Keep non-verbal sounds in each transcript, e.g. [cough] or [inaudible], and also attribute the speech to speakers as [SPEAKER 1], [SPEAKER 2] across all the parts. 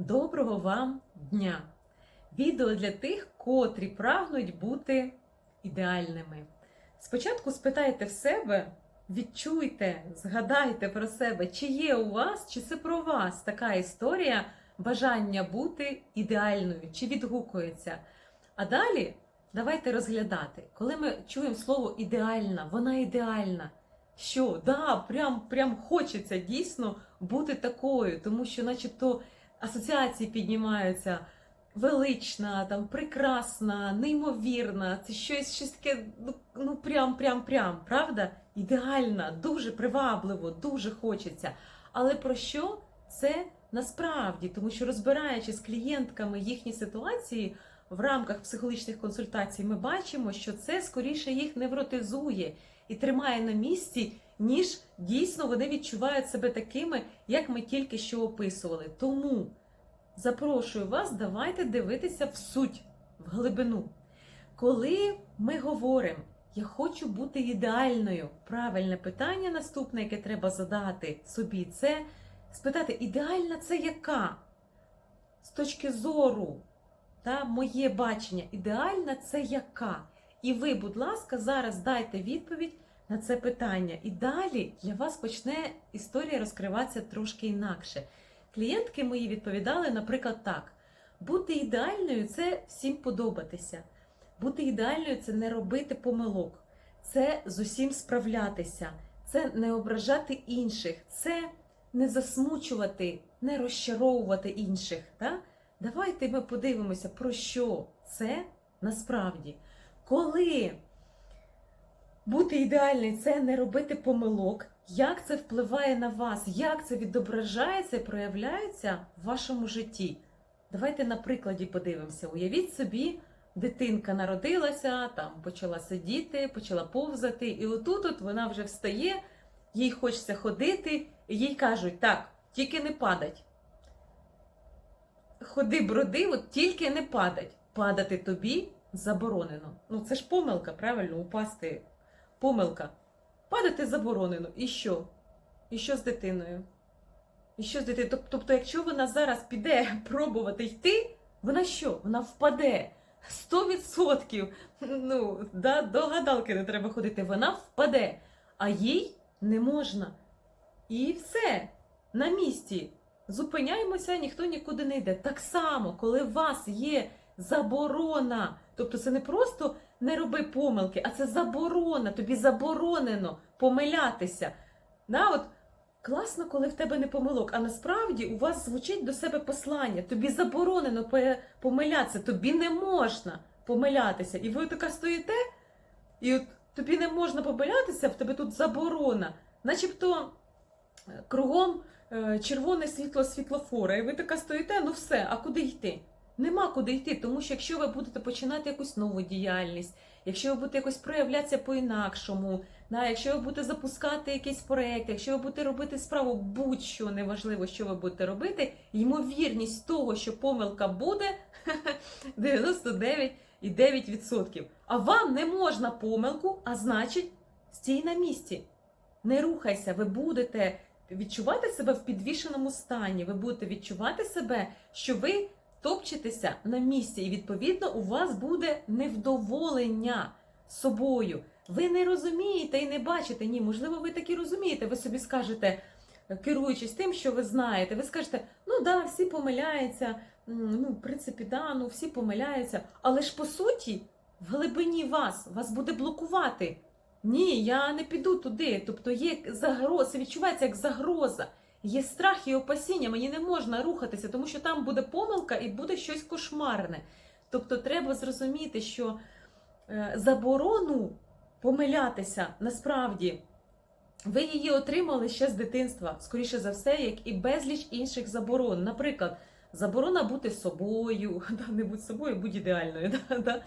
[SPEAKER 1] Доброго вам дня! Відео для тих, котрі прагнуть бути ідеальними. Спочатку спитайте в себе, відчуйте, згадайте про себе, чи є у вас, чи це про вас така історія бажання бути ідеальною, чи відгукується. А далі давайте розглядати, коли ми чуємо слово ідеальна, вона ідеальна. Що, да, прям, прям хочеться дійсно бути такою, тому що, начебто, асоціації піднімаються велична, там прекрасна, неймовірна. Це щось, щось таке, ну, ну прям, прям, прям, правда? Ідеальна, дуже привабливо, дуже хочеться. Але про що це насправді? Тому що розбираючи з клієнтками їхні ситуації в рамках психологічних консультацій, ми бачимо, що це скоріше їх невротизує і тримає на місці, ніж дійсно вони відчувають себе такими, як ми тільки що описували. Тому запрошую вас, давайте дивитися в суть, в глибину. Коли ми говоримо, я хочу бути ідеальною, правильне питання наступне, яке треба задати собі, це спитати, ідеальна це яка? З точки зору, та, моє бачення, ідеальна це яка? І ви, будь ласка, зараз дайте відповідь на це питання. І далі для вас почне історія розкриватися трошки інакше. Клієнтки мої відповідали, наприклад, так: бути ідеальною це всім подобатися. Бути ідеальною це не робити помилок, це з усім справлятися, це не ображати інших, це не засмучувати, не розчаровувати інших. Та? Давайте ми подивимося, про що це насправді. Коли бути ідеальним це не робити помилок, як це впливає на вас, як це відображається і проявляється в вашому житті. Давайте на прикладі подивимося. Уявіть собі, дитинка народилася, там почала сидіти, почала повзати, і отут от вона вже встає, їй хочеться ходити, і їй кажуть, так, тільки не падать. Ходи, броди, от тільки не падать. Падати тобі заборонено. Ну це ж помилка, правильно, упасти. Помилка. Падати заборонено. І що? І що з дитиною? І що з дитиною? Тобто, якщо вона зараз піде [laughs] пробувати йти, вона що? Вона впаде. 100%. Ну, да, до гадалки не треба ходити. Вона впаде, а їй не можна. І все, на місці. Зупиняємося, ніхто нікуди не йде. Так само, коли у вас є заборона, тобто це не просто не роби помилки, а це заборона, тобі заборонено помилятися. Да, от, класно, коли в тебе не помилок, а насправді у вас звучить до себе послання. Тобі заборонено помилятися, тобі не можна помилятися. І ви така стоїте, і от тобі не можна помилятися, в тебе тут заборона. Начебто е, кругом е, червоне світло світлофора, і ви така стоїте, ну все, а куди йти? Нема куди йти, тому що якщо ви будете починати якусь нову діяльність, якщо ви будете якось проявлятися по-інакшому, да, якщо ви будете запускати якийсь проєкт, якщо ви будете робити справу, будь-що неважливо, що ви будете робити, ймовірність того, що помилка буде [laughs] 99,9%. А вам не можна помилку, а значить, стій на місці. Не рухайся, ви будете відчувати себе в підвішеному стані, ви будете відчувати себе, що ви топчетеся на місці, і відповідно у вас буде невдоволення собою. Ви не розумієте і не бачите. Ні, можливо, ви таки розумієте. Ви собі скажете, керуючись тим, що ви знаєте, ви скажете, ну да, всі помиляються, ну, в принципі, да, ну всі помиляються. Але ж по суті, в глибині вас вас буде блокувати. Ні, я не піду туди. Тобто є загроза, відчувається як загроза. Є страх і опасіння, мені не можна рухатися, тому що там буде помилка і буде щось кошмарне. Тобто треба зрозуміти, що е, заборону помилятися насправді ви її отримали ще з дитинства, скоріше за все, як і безліч інших заборон. Наприклад, заборона бути собою, [laughs] да, не будь собою, будь ідеальною. [laughs] Да, да.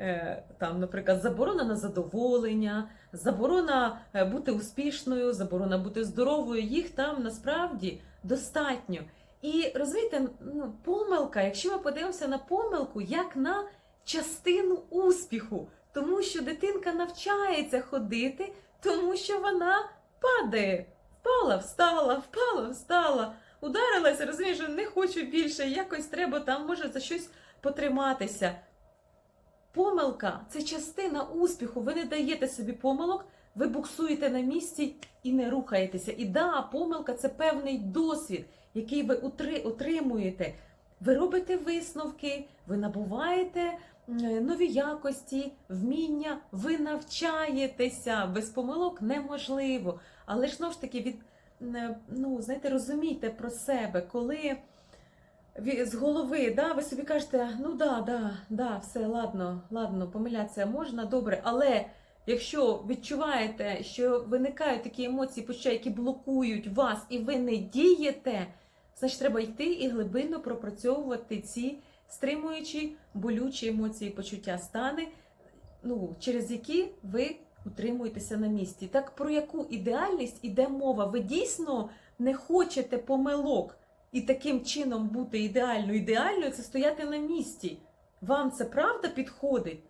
[SPEAKER 1] Е, Там, наприклад, заборона на задоволення, заборона е, бути успішною, заборона бути здоровою. Їх там насправді достатньо. І розумієте, ну, помилка, якщо ми подивимося на помилку, як на частину успіху, тому що дитинка навчається ходити, тому що вона падає. Впала, встала, впала, встала. ударилася, розумієш, не хочу більше, якось треба там, може, за щось потриматися. Помилка це частина успіху. Ви не даєте собі помилок, ви буксуєте на місці і не рухаєтеся. І да, помилка це певний досвід, який ви отримуєте. Ви робите висновки, ви набуваєте нові якості, вміння, ви навчаєтеся. Без помилок неможливо. Але ж знову ж таки, від, ну, знаєте, розумійте про себе, коли з голови, да, ви собі кажете, ну да, да, да, все, ладно, ладно, помилятися можна, добре, але якщо відчуваєте, що виникають такі емоції, почуття, які блокують вас, і ви не дієте, значить треба йти і глибинно пропрацьовувати ці стримуючі, болючі емоції, почуття, стани, ну, через які ви утримуєтеся на місці. Так про яку ідеальність іде мова? Ви дійсно не хочете помилок і таким чином бути ідеально ідеальною це стояти на місці. Вам це правда підходить?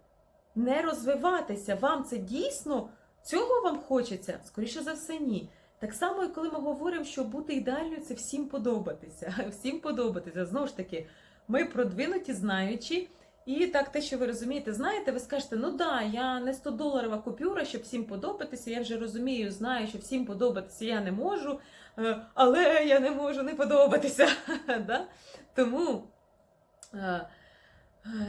[SPEAKER 1] Не розвиватися. Вам це дійсно цього вам хочеться? Скоріше за все, ні. Так само, коли ми говоримо, що бути ідеальною це всім подобатися. [laughs] Всім подобатися. Знову ж таки, ми продвинуті, знаючи. І так, те, що ви розумієте, знаєте, ви скажете, ну да, я не 100 доларова купюра, щоб всім подобатися. Я вже розумію, знаю, що всім подобатися я не можу, е, але я не можу не подобатися. [laughs] да? Тому, е, е,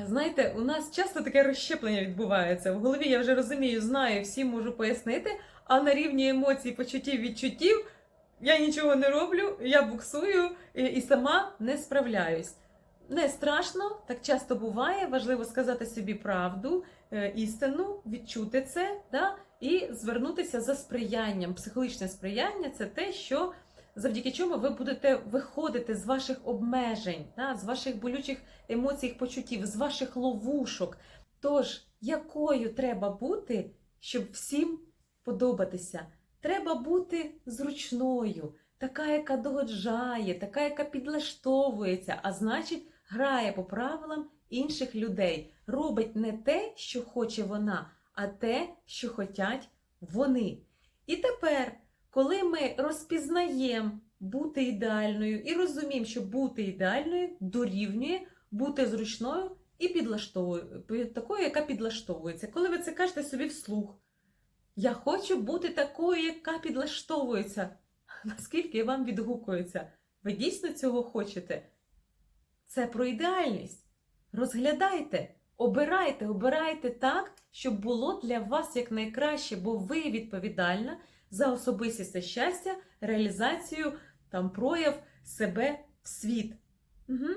[SPEAKER 1] знаєте, у нас часто таке розщеплення відбувається. В голові я вже розумію, знаю, всім можу пояснити, а на рівні емоцій, почуттів, відчуттів я нічого не роблю, я буксую і, і сама не справляюсь. Не страшно, так часто буває. Важливо сказати собі правду, е, істину, відчути це, да? і звернутися за сприянням. Психологічне сприяння це те, що завдяки чому ви будете виходити з ваших обмежень, да? з ваших болючих емоцій, почуттів, з ваших ловушок. Тож, якою треба бути, щоб всім подобатися? Треба бути зручною, така, яка догоджає, така, яка підлаштовується, а значить, грає по правилам інших людей, робить не те, що хоче вона, а те, що хочуть вони. І тепер, коли ми розпізнаємо бути ідеальною і розуміємо, що бути ідеальною дорівнює бути зручною і підлаштовую, такою, яка підлаштовується. Коли ви це кажете собі вслух, я хочу бути такою, яка підлаштовується. [laughs] Наскільки вам відгукується? Ви дійсно цього хочете? Це про ідеальність. Розглядайте, обирайте, обирайте так, щоб було для вас якнайкраще, бо ви відповідальна за особистість щастя, реалізацію, там, прояв себе в світ. Угу.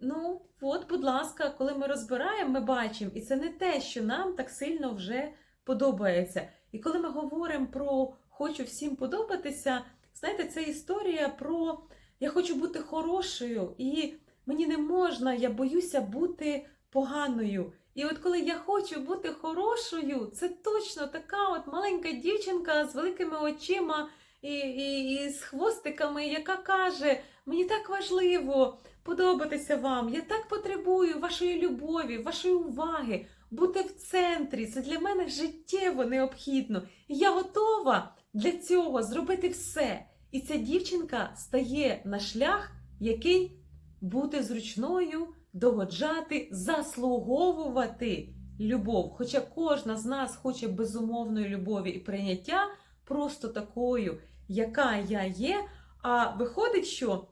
[SPEAKER 1] Ну, от, будь ласка, коли ми розбираємо, ми бачимо, і це не те, що нам так сильно вже подобається. І коли ми говоримо про хочу всім подобатися, знаєте, це історія про я хочу бути хорошою, і мені не можна, я боюся бути поганою. І от коли я хочу бути хорошою, це точно така от маленька дівчинка з великими очима і, і, і з хвостиками, яка каже: мені так важливо подобатися вам, я так потребую вашої любові, вашої уваги, бути в центрі. Це для мене життєво необхідно. І я готова для цього зробити все. І ця дівчинка стає на шлях, який бути зручною, догоджати, заслуговувати любов. Хоча кожна з нас хоче безумовної любові і прийняття просто такою, яка я є. А виходить, що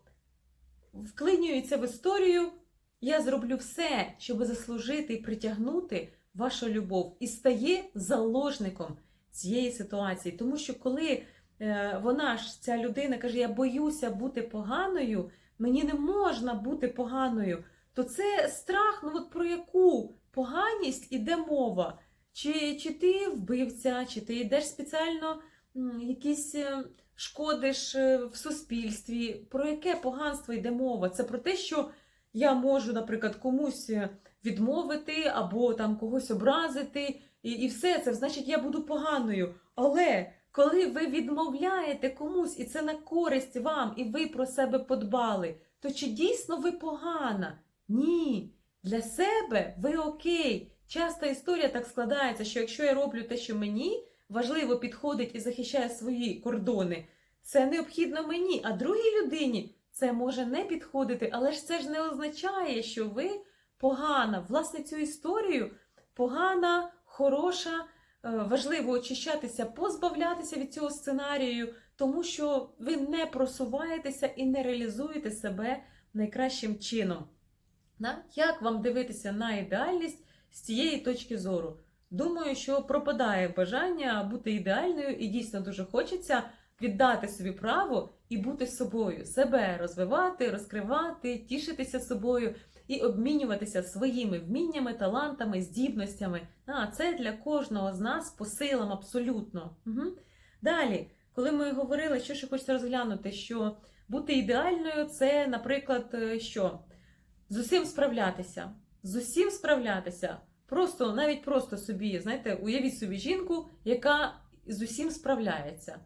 [SPEAKER 1] вклинюється в історію, я зроблю все, щоб заслужити і притягнути вашу любов, і стає заложником цієї ситуації. Тому що коли е, вона ж ця людина каже, я боюся бути поганою, мені не можна бути поганою, то це страх, ну от про яку поганість іде мова? Чи, чи ти вбивця, чи ти йдеш спеціально якісь е, шкодиш е, в суспільстві? Про яке поганство йде мова? Це про те, що я можу, наприклад, комусь е, відмовити або там когось образити, і, і все це значить, я буду поганою. Але коли ви відмовляєте комусь, і це на користь вам, і ви про себе подбали, то чи дійсно ви погана? Ні. Для себе ви окей. Часто історія так складається, що якщо я роблю те, що мені важливо підходить і захищає свої кордони, це необхідно мені, а другій людині це може не підходити, але ж це ж не означає, що ви погана. Власне, цю історію погана, хороша, важливо очищатися, позбавлятися від цього сценарію, тому що ви не просуваєтеся і не реалізуєте себе найкращим чином. Як вам дивитися на ідеальність з цієї точки зору? Думаю, що пропадає бажання бути ідеальною, і дійсно дуже хочеться віддати собі право і бути собою, себе розвивати, розкривати, тішитися собою і обмінюватися своїми вміннями, талантами, здібностями. А це для кожного з нас по силам абсолютно. Угу. Далі, коли ми говорили, що ще хочеться розглянути, що бути ідеальною це, наприклад, е, що? З усім справлятися. З усім справлятися. Просто, навіть просто собі, знаєте, уявіть собі жінку, яка з усім справляється.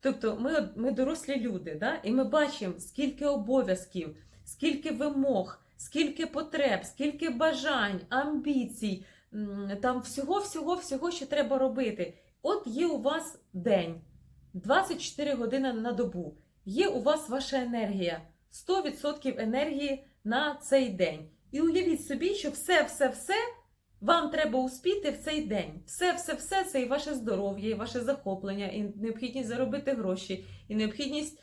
[SPEAKER 1] Тобто ми, ми дорослі люди, да? і ми бачимо, скільки обов'язків, скільки вимог, скільки потреб, скільки бажань, амбіцій, там всього-всього-всього, що треба робити. От є у вас день, 24 години на добу. Є у вас ваша енергія, 100% енергії на цей день. І уявіть собі, що все-все-все вам треба успіти в цей день. Все-все-все це і ваше здоров'я, і ваше захоплення, і необхідність заробити гроші, і необхідність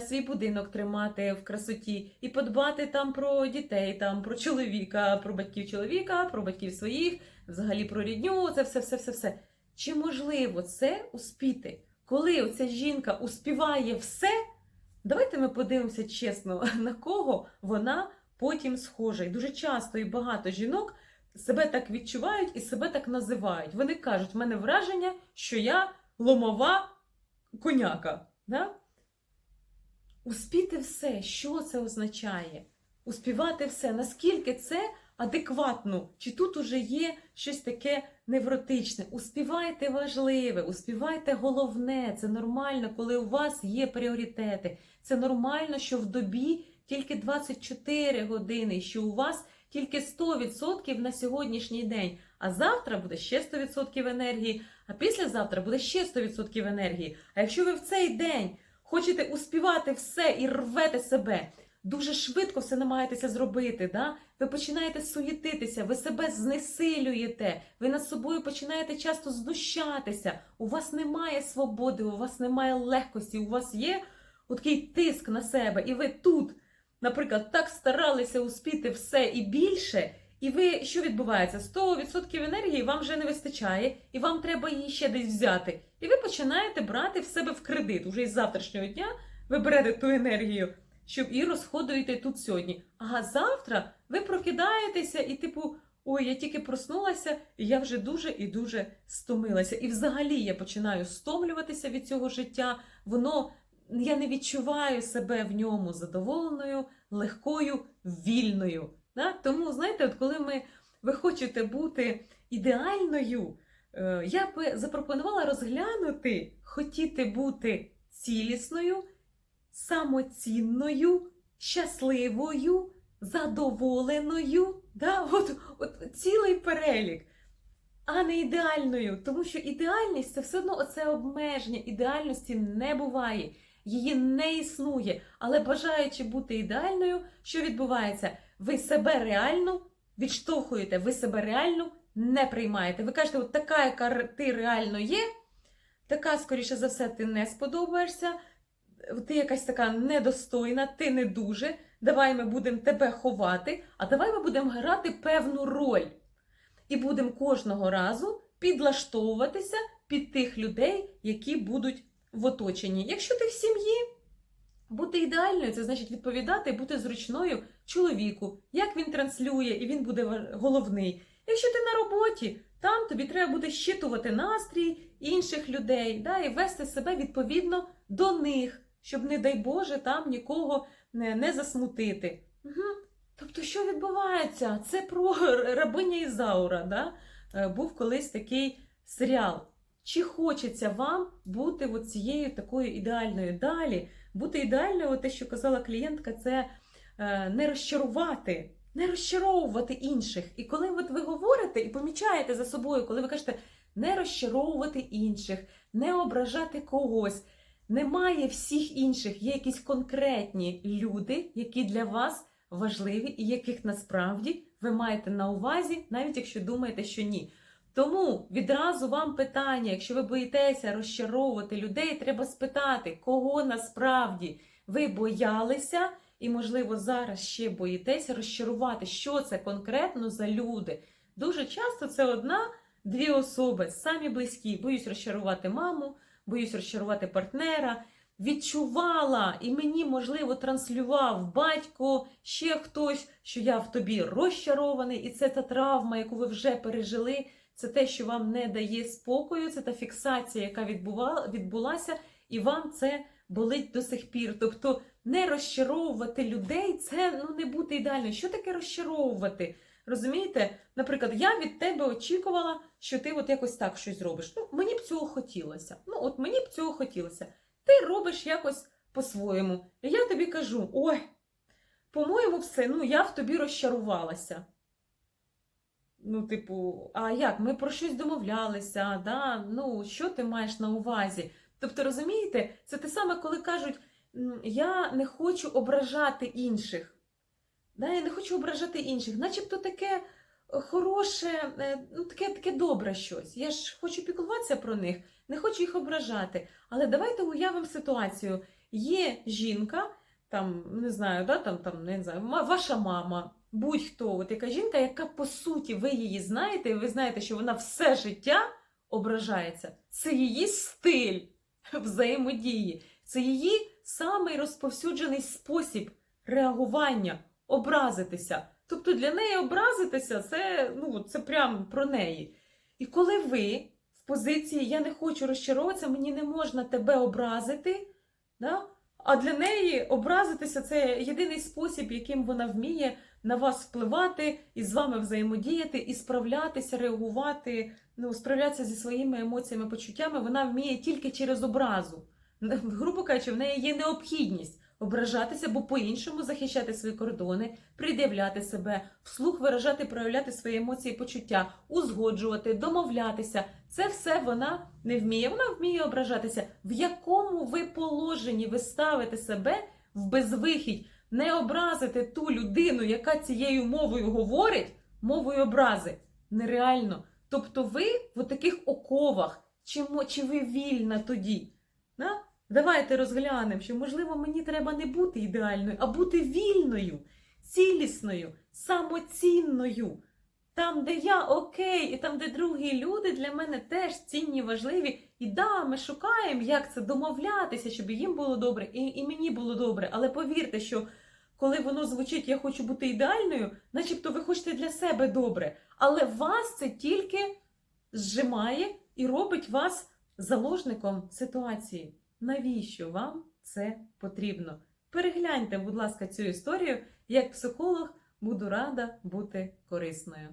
[SPEAKER 1] свій будинок тримати в красоті, і подбати там про дітей, там про чоловіка, про батьків чоловіка, про батьків своїх, взагалі про рідню. Це все-все-все-все. Чи можливо це успіти? Коли оця жінка успіває все, давайте ми подивимося чесно, [laughs] на кого вона потім схожа. І дуже часто і багато жінок себе так відчувають і себе так називають. Вони кажуть, в мене враження, що я ломова коняка. Да? Успіти все, що це означає? Успівати все, наскільки це адекватно? Чи тут уже є щось таке невротичне? Успівайте важливе, успівайте головне. Це нормально, коли у вас є пріоритети. Це нормально, що в добі тільки 24 години, що у вас тільки 100% на сьогоднішній день. А завтра буде ще 100% енергії, а післязавтра буде ще 100% енергії. А якщо ви в цей день хочете успівати все і рвете себе, дуже швидко все намагаєтеся зробити, да? ви починаєте суєтитися, ви себе знесилюєте, ви над собою починаєте часто знущатися. У вас немає свободи, у вас немає легкості, у вас є такий тиск на себе, і ви тут наприклад, так старалися успіти все і більше, і ви що відбувається? 100% енергії вам вже не вистачає, і вам треба її ще десь взяти. І ви починаєте брати в себе в кредит. Уже із завтрашнього дня ви берете ту енергію, щоб і розходуєте тут сьогодні. А завтра ви прокидаєтеся і, типу, ой, я тільки проснулася, і я вже дуже і дуже стомилася. І взагалі я починаю стомлюватися від цього життя. Воно я не відчуваю себе в ньому задоволеною, легкою, вільною. Да? Тому, знаєте, от коли ми, ви хочете бути ідеальною, е, я би запропонувала розглянути, хотіти бути цілісною, самоцінною, щасливою, задоволеною. Да? От, от Цілий перелік. А не ідеальною, тому що ідеальність це все одно оце обмеження. Ідеальності не буває її не існує. Але бажаючи бути ідеальною, що відбувається? Ви себе реально відштовхуєте, ви себе реально не приймаєте. Ви кажете, от така, яка ти реально є, така, скоріше за все, ти не сподобаєшся, ти якась така недостойна, ти не дуже. Давай ми будемо тебе ховати, а давай ми будемо грати певну роль. І будемо кожного разу підлаштовуватися під тих людей, які будуть в оточенні. Якщо ти в сім'ї, бути ідеальною, це значить відповідати бути зручною чоловіку, як він транслює, і він буде головний. Якщо ти на роботі, там тобі треба буде щитувати настрій інших людей, да, і вести себе відповідно до них, щоб, не дай Боже, там нікого не, не засмутити. Угу. Тобто, що відбувається? Це про [laughs] рабиня Ізаура. Да? Е, був колись такий серіал. Чи хочеться вам бути от цією такою ідеальною далі? Бути ідеальною, те, що казала клієнтка, це е, не розчарувати, не розчаровувати інших. І коли от ви говорите і помічаєте за собою, коли ви кажете не розчаровувати інших, не ображати когось, Немає всіх інших, є якісь конкретні люди, які для вас важливі і яких насправді ви маєте на увазі, навіть якщо думаєте, що ні. Тому відразу вам питання, якщо ви боїтеся розчаровувати людей, треба спитати, кого насправді ви боялися, і, можливо, зараз ще боїтеся розчарувати, що це конкретно за люди. Дуже часто це одна-дві особи, самі близькі. Боюсь розчарувати маму, боюсь розчарувати партнера. Відчувала і мені, можливо, транслював батько, ще хтось, що я в тобі розчарований, і це та травма, яку ви вже пережили. Це те, що вам не дає спокою, це та фіксація, яка відбувала, відбулася, і вам це болить до сих пір. Тобто не розчаровувати людей це ну не бути ідеальною. Що таке розчаровувати? Розумієте? Наприклад, я від тебе очікувала, що ти от якось так щось зробиш. Ну, мені б цього хотілося. Ну, от мені б цього хотілося. Ти робиш якось по-своєму. І я тобі кажу: ой, по-моєму, все, ну я в тобі розчарувалася. Ну, типу, а як? Ми про щось домовлялися, да? ну, що ти маєш на увазі? Тобто, розумієте, це те саме, коли кажуть, я не хочу ображати інших. Да? Я не хочу ображати інших, начебто таке е, хороше, е, ну, таке, таке добре щось. Я ж хочу піклуватися про них, не хочу їх ображати. Але давайте уявимо ситуацію. Є жінка, там, не знаю, да, там, там, не знаю, ваша мама, будь-хто, от яка жінка, яка по суті ви її знаєте, і ви знаєте, що вона все життя ображається. Це її стиль взаємодії, це її самий розповсюджений спосіб реагування, образитися. Тобто для неї образитися це, ну, це прям про неї. І коли ви в позиції Я не хочу розчаровуватися, мені не можна тебе образити. Да? А для неї образитися це єдиний спосіб, яким вона вміє на вас впливати і з вами взаємодіяти, і справлятися, реагувати, ну, справлятися зі своїми емоціями, почуттями. Вона вміє тільки через образу. [laughs] Грубо кажучи, в неї є необхідність ображатися, бо по-іншому захищати свої кордони, пред'являти себе, вслух виражати, проявляти свої емоції, почуття, узгоджувати, домовлятися. Це все вона не вміє. Вона вміє ображатися. В якому ви положенні ви ставите себе в безвихідь, не образити ту людину, яка цією мовою говорить, мовою образи. Нереально. Тобто ви в таких оковах, чи, чи ви вільна тоді? Да? Давайте розглянемо, що можливо мені треба не бути ідеальною, а бути вільною, цілісною, самоцінною. Там, де я окей, і там, де другі люди для мене теж цінні, важливі. І да, ми шукаємо, як це домовлятися, щоб їм було добре, і, і мені було добре. Але повірте, що коли воно звучить Я хочу бути ідеальною, начебто ви хочете для себе добре. Але вас це тільки зжимає і робить вас заложником ситуації. Навіщо вам це потрібно? Перегляньте, будь ласка, цю історію. Як психолог буду рада бути корисною.